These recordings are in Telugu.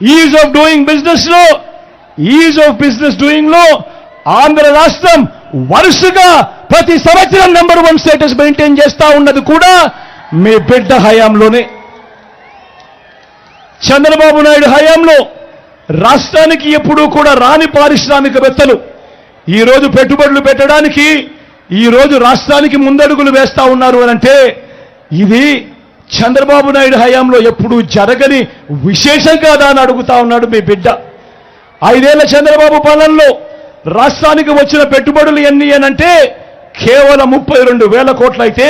ఈజ్ ఆఫ్ డూయింగ్ బిజినెస్లో ఈజ్ ఆఫ్ బిజినెస్ డూయింగ్లో ఆంధ్ర రాష్ట్రం వరుసగా ప్రతి సంవత్సరం నెంబర్ వన్ స్టేటస్ మెయింటైన్ చేస్తా ఉన్నది కూడా మీ బిడ్డ హయాంలోనే. చంద్రబాబు నాయుడు హయాంలో రాష్ట్రానికి ఎప్పుడూ కూడా రాని పారిశ్రామికవేత్తలు. ఈరోజు పెట్టుబడులు పెట్టడానికి ఈ రోజు రాష్ట్రానికి ముందడుగులు వేస్తా ఉన్నారు అంటే ఇది చంద్రబాబు నాయుడు హయాంలో ఎప్పుడూ జరగని విశేషం కాదా అని అడుగుతా ఉన్నాడు మీ బిడ్డ. ఐదేళ్ళ చంద్రబాబు పాలనలో రాష్ట్రానికి వచ్చిన పెట్టుబడులు ఎన్ని అనంటే కేవలం ముప్పై రెండు వేల కోట్లయితే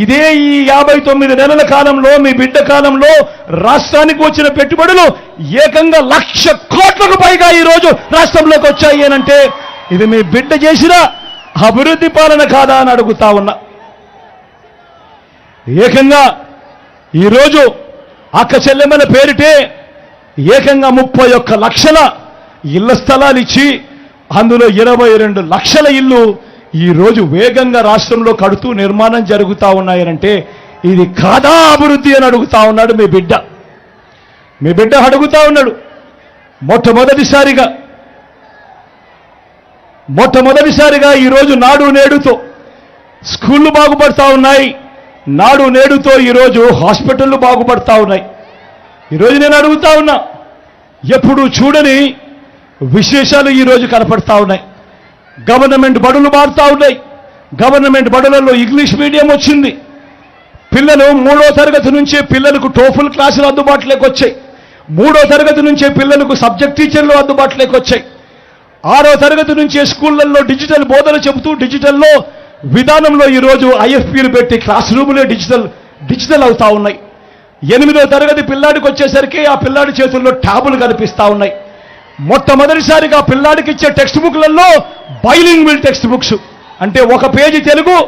ఇదే ఈ యాభై తొమ్మిది నెలల కాలంలో మీ బిడ్డ కాలంలో రాష్ట్రానికి వచ్చిన పెట్టుబడులు ఏకంగా లక్ష కోట్లకు పైగా ఈ రోజు రాష్ట్రంలోకి వచ్చాయి అనంటే ఇది మీ బిడ్డ చేసిన అభివృద్ధి పాలన కాదా అని అడుగుతా ఉన్నా. ఏకంగా ఈరోజు అక్క చెల్లెమ్మల పేరిటే ఏకంగా ముప్పై ఒక్క లక్షల ఇళ్ళ స్థలాలు ఇచ్చి అందులో ఇరవై రెండు లక్షల ఇల్లు ఈరోజు వేగంగా రాష్ట్రంలో కడుతూ నిర్మాణం జరుగుతా ఉన్నాయనంటే ఇది కాదా అభివృద్ధి అని అడుగుతా ఉన్నాడు మీ బిడ్డ. మీ బిడ్డ అడుగుతా ఉన్నాడు. మొట్టమొదటిసారిగా మొట్టమొదటిసారిగా ఈరోజు నాడు నేడుతో స్కూళ్ళు బాగుపడతా ఉన్నాయి. నాడు నేడుతో ఈరోజు హాస్పిటళ్ళు బాగుపడతా ఉన్నాయి. ఈరోజు నేను అడుగుతా ఉన్నా ఎప్పుడు చూడని విశేషాలు ఈరోజు కనపడతా ఉన్నాయి. గవర్నమెంట్ బడులు మారుతా ఉన్నాయి. గవర్నమెంట్ బడులలో ఇంగ్లీష్ మీడియం వచ్చింది. పిల్లలు మూడో తరగతి నుంచే పిల్లలకు టోఫుల్ క్లాసులు అందుబాటులోకి వచ్చాయి. మూడో తరగతి నుంచే పిల్లలకు సబ్జెక్ట్ టీచర్లు అందుబాటులోకి వచ్చాయి. ఆరో తరగతి నుంచే స్కూళ్ళల్లో డిజిటల్ బోధన చెబుతూ డిజిటల్లో విధానంలో ఈరోజు ఐఎఫ్పీలు పెట్టి క్లాస్ రూములే డిజిటల్ డిజిటల్ అవుతా ఉన్నాయి. ఎనిమిదో తరగతి పిల్లాడికి వచ్చేసరికి ఆ పిల్లాడి చేతుల్లో ట్యాబులు కనిపిస్తూ ఉన్నాయి. మొట్టమొదటిసారిగా పిల్లాడికి ఇచ్చే టెక్స్ట్ బుక్లలో బైలింగ్విల్ టెక్స్ట్ బుక్స్. అంటే ఒక పేజీ తెలుగు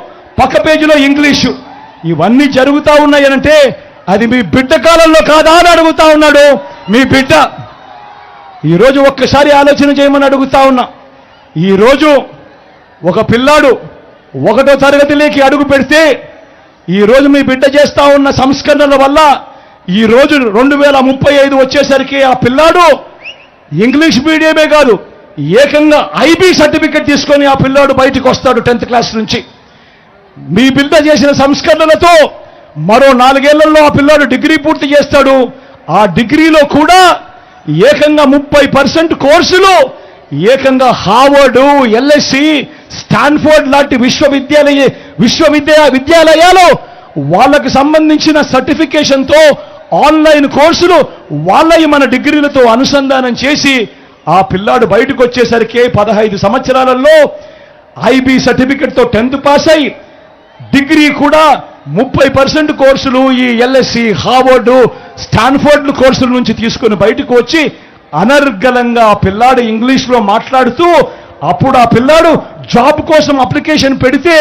పక్క పేజీలో ఇంగ్లీషు. ఇవన్నీ జరుగుతూ ఉన్నాయనంటే అది మీ బిడ్డ కాలంలో కాదా అని అడుగుతా ఉన్నాడు. మీ బిడ్డ. ఈరోజు ఒక్కసారి ఆలోచన చేయమని అడుగుతా ఉన్నా. ఈరోజు ఒక పిల్లాడు ఒకటో తరగతిలోకి అడుగు పెడితే ఈరోజు మీ బిడ్డ చేస్తా ఉన్న సంస్కరణల వల్ల ఈ రోజు రెండు వేల ముప్పై ఐదు వచ్చేసరికి ఆ పిల్లాడు ఇంగ్లీష్ మీడియమే కాదు ఏకంగా ఐబీ సర్టిఫికెట్ తీసుకొని ఆ పిల్లాడు బయటకు వస్తాడు టెన్త్ క్లాస్ నుంచి. మీ బిడ్డ చేసిన సంస్కరణలతో మరో నాలుగేళ్ళలో ఆ పిల్లాడు డిగ్రీ పూర్తి చేస్తాడు. ఆ డిగ్రీలో కూడా ఏకంగా ముప్పై పర్సెంట్ కోర్సులు ఏకంగా హార్వర్డు ఎల్ఎస్సి స్టాన్ఫోర్డ్ లాంటి విశ్వవిద్యాలయ విశ్వవిద్యా విద్యాలయాలు వాళ్ళకి సంబంధించిన సర్టిఫికేషన్తో ఆన్లైన్ కోర్సులు వాళ్ళవి మన డిగ్రీలతో అనుసంధానం చేసి ఆ పిల్లాడు బయటకు వచ్చేసరికి పదహైదు సంవత్సరాలలో ఐబీ సర్టిఫికెట్తో టెన్త్ పాస్ అయి డిగ్రీ కూడా ముప్పై పర్సెంట్ కోర్సులు ఈ ఎల్ఎస్సి హార్వర్డు స్టాన్ఫోర్డ్ కోర్సుల నుంచి తీసుకొని బయటకు వచ్చి అనర్గళంగా ఆ పిల్లాడు ఇంగ్లీష్లో మాట్లాడుతూ అప్పుడు ఆ పిల్లాడు జాబ్ కోసం అప్లికేషన్ పెడితే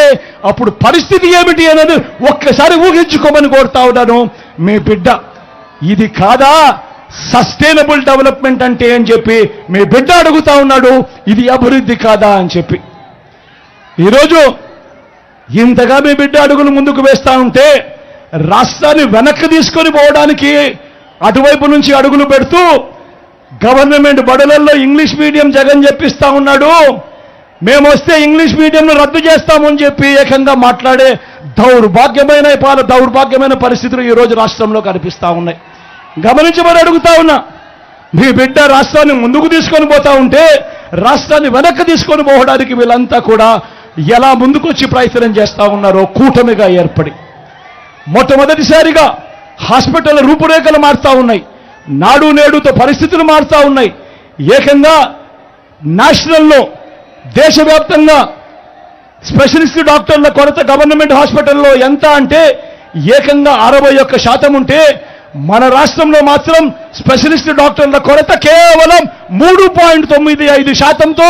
అప్పుడు పరిస్థితి ఏమిటి అనేది ఒక్కసారి ఊహించుకోమని కోరుతా ఉన్నాను. మీ బిడ్డ ఇది కాదా? సస్టైనబుల్ డెవలప్మెంట్ అంటే అని చెప్పి మీ బిడ్డ అడుగుతా ఉన్నాడు ఇది అభివృద్ధి కాదా అని చెప్పి. ఈరోజు ఇంతగా మీ బిడ్డ అడుగులు ముందుకు వేస్తా ఉంటే రాష్ట్రాన్ని వెనక్కి తీసుకొని పోవడానికి అటువైపు నుంచి అడుగులు పెడుతూ గవర్నమెంట్ బడులలో ఇంగ్లీష్ మీడియం జగన్ చెప్పిస్తా ఉన్నాడు. మేము వస్తే ఇంగ్లీష్ మీడియంను రద్దు చేస్తామని చెప్పి ఏకంగా మాట్లాడే దౌర్భాగ్యమైన పాల దౌర్భాగ్యమైన పరిస్థితులు ఈరోజు రాష్ట్రంలో కనిపిస్తా ఉన్నాయి. గమనించమని అడుగుతా ఉన్నా మీ బిడ్డ రాష్ట్రాన్ని ముందుకు తీసుకొని పోతా ఉంటే రాష్ట్రాన్ని వెనక్కి తీసుకొని పోవడానికి వీళ్ళంతా కూడా ఎలా ముందుకొచ్చి ప్రయత్నం చేస్తా ఉన్నారో కూటమిగా ఏర్పడి. మొట్టమొదటిసారిగా హాస్పిటల్ రూపురేఖలు మారుతా ఉన్నాయి. నాడు నేడుతో పరిస్థితులు మారుతా ఉన్నాయి. ఏకంగా నేషనల్లో దేశవ్యాప్తంగా స్పెషలిస్ట్ డాక్టర్ల కొరత గవర్నమెంట్ హాస్పిటల్లో ఎంత అంటే ఏకంగా అరవై ఒక్క శాతం ఉంటే మన రాష్ట్రంలో మాత్రం స్పెషలిస్ట్ డాక్టర్ల కొరత కేవలం మూడు పాయింట్ తొమ్మిది ఐదు శాతంతో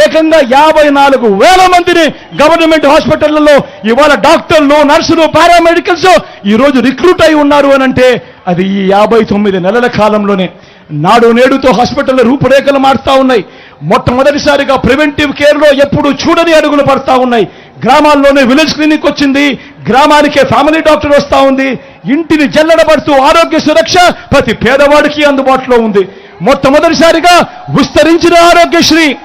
ఏకంగా యాభై నాలుగు వేల మందిని గవర్నమెంట్ హాస్పిటళ్ళలో ఇవాళ డాక్టర్లు నర్సులు పారామెడికల్స్ ఈరోజు రిక్రూట్ అయి ఉన్నారు అని అంటే అది ఈ యాభై తొమ్మిది నెలల కాలంలోనే నాడు నేడుతో హాస్పిటల్ రూపురేఖలు మారుతా ఉన్నాయి. మొట్టమొదటిసారిగా ప్రివెంటివ్ కేర్లో ఎప్పుడు చూడని అడుగులు పడతా ఉన్నాయి. గ్రామాల్లోనే విలేజ్ క్లినిక్ వచ్చింది. గ్రామానికే ఫ్యామిలీ డాక్టర్ వస్తా ఉంది. ఇంటిని జల్లడబడుతూ ఆరోగ్య సురక్ష ప్రతి పేదవాడికి అందుబాటులో ఉంది. మొట్టమొదటిసారిగా విస్తరించిన ఆరోగ్యశ్రీ.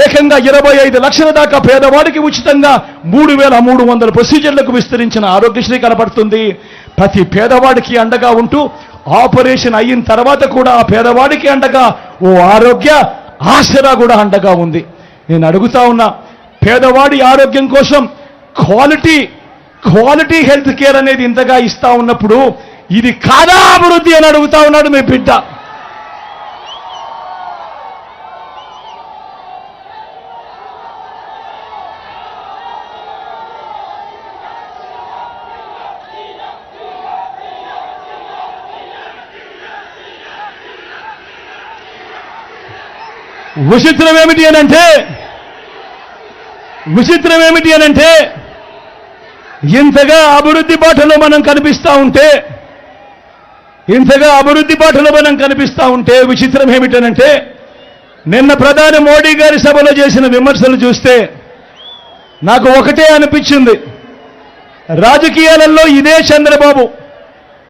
ఏకంగా ఇరవై ఐదు లక్షల దాకా పేదవాడికి ఉచితంగా మూడు వేల మూడు వందల ప్రొసీజర్లకు విస్తరించిన ఆరోగ్యశ్రీ కనబడుతుంది ప్రతి పేదవాడికి అండగా ఉంటూ ఆపరేషన్ అయిన తర్వాత కూడా ఆ పేదవాడికి అండగా ఓ ఆరోగ్య ఆసరా కూడా అండగా ఉంది. నేను అడుగుతా ఉన్నా పేదవాడి ఆరోగ్యం కోసం క్వాలిటీ క్వాలిటీ హెల్త్ కేర్ అనేది ఇంతగా ఇస్తా ఉన్నప్పుడు ఇది కాదా అభివృద్ధి అని అడుగుతా ఉన్నాడు మీ బిడ్డ. విచిత్రం ఏమిటి అనంటే? విచిత్రం ఏమిటి అనంటే? ఇంతగా అభివృద్ధి బాటలో మనం కనిపిస్తా ఉంటే ఇంతగా అభివృద్ధి బాటలో మనం కనిపిస్తా ఉంటే విచిత్రం ఏమిటనంటే నిన్న ప్రధాని మోడీ గారి సభలో చేసిన విమర్శలు చూస్తే నాకు ఒకటే అనిపించింది. రాజకీయాలలో ఇదే చంద్రబాబు.